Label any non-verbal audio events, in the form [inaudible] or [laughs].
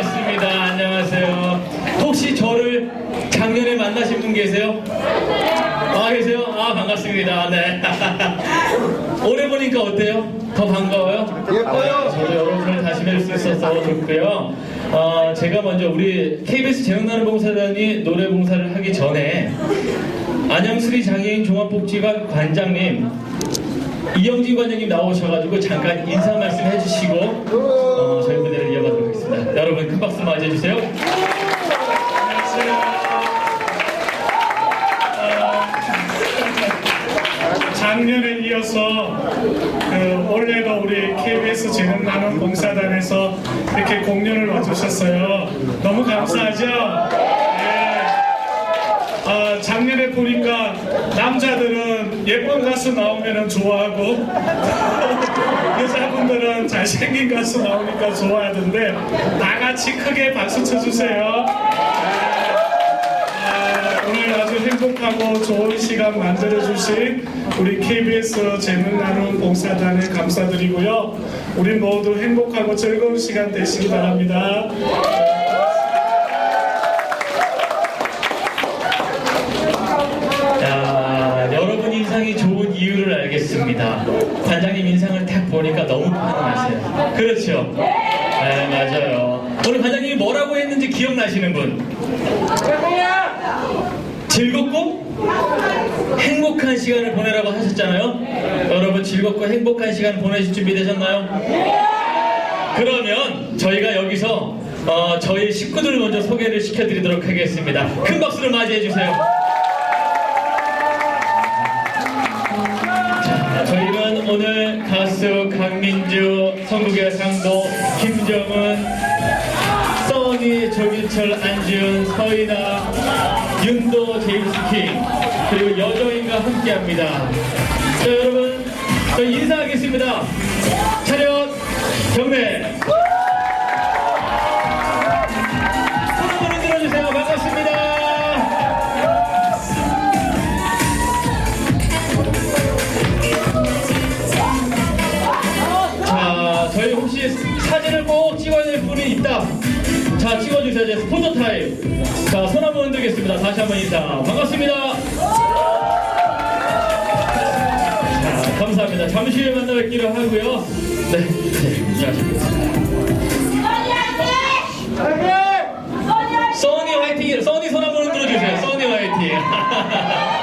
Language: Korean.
반갑습니다. 안녕하세요. 혹시 저를 작년에 만나신 분 계세요? 아, 계세요? 아, 반갑습니다. 네. [laughs] 오래 보니까 어때요? 더 반가워요? 예뻐요. 아, 저도 여러분을 다시 뵐 수 있어서 좋고요. 어, 제가 먼저 우리 KBS 재능나는 봉사단이 노래 봉사를 하기 전에 안양수리 장애인 종합복지관 관장님 이영진 관장님 나오셔가지고 잠깐 인사 말씀 해주시고 큰 박수 맞이해주세요. 작년에 이어서 그 올해도 우리 KBS 재능 나눔 봉사단에서 이렇게 공연을 와주셨어요. 너무 감사하죠? 네. 아, 작년에 보니까 남자들은 예쁜 가수 나오면 좋아하고 [laughs] 여자분들은 잘생긴 가수 나오니까 좋아하던데 다 같이 크게 박수 쳐주세요. 아, 오늘 아주 행복하고 좋은 시간 만들어주신 우리 KBS 재능나눔 봉사단에 감사드리고요. 우리 모두 행복하고 즐거운 시간 되시기 바랍니다. 자, 여러분 인상이 좋은 이유를 알겠습니다. 보니까 너무 편안하세요. 그렇죠? 네, 맞아요. 오늘 관장님이 뭐라고 했는지 기억나시는 분? 즐겁고 행복한 시간을 보내라고 하셨잖아요. 여러분 즐겁고 행복한 시간 보내실 준비 되셨나요? 그러면 저희가 여기서 어, 저희 식구들을 먼저 소개를 시켜드리도록 하겠습니다. 큰 박수로 맞이해 주세요. 자, 저희는 오늘 강민주, 성국의 상도, 김정은, 써니, 조규철, 안지훈, 서인아, 윤도, 제임스 킹, 그리고 여정인과 함께합니다. 자, 여러분, 인사하겠습니다. 차렷, 있다. 자, 찍어주세요. 이제 포토 타임. 자, 손 한번 흔들겠습니다. 다시 한번 인사. 반갑습니다. 자, 감사합니다. 잠시 후에 만나 뵙기로 하고요. 네, 네, 수고하셨습니다. 써니 화이팅! 써니 손 한번 흔들어주세요. 써니 화이팅! [laughs]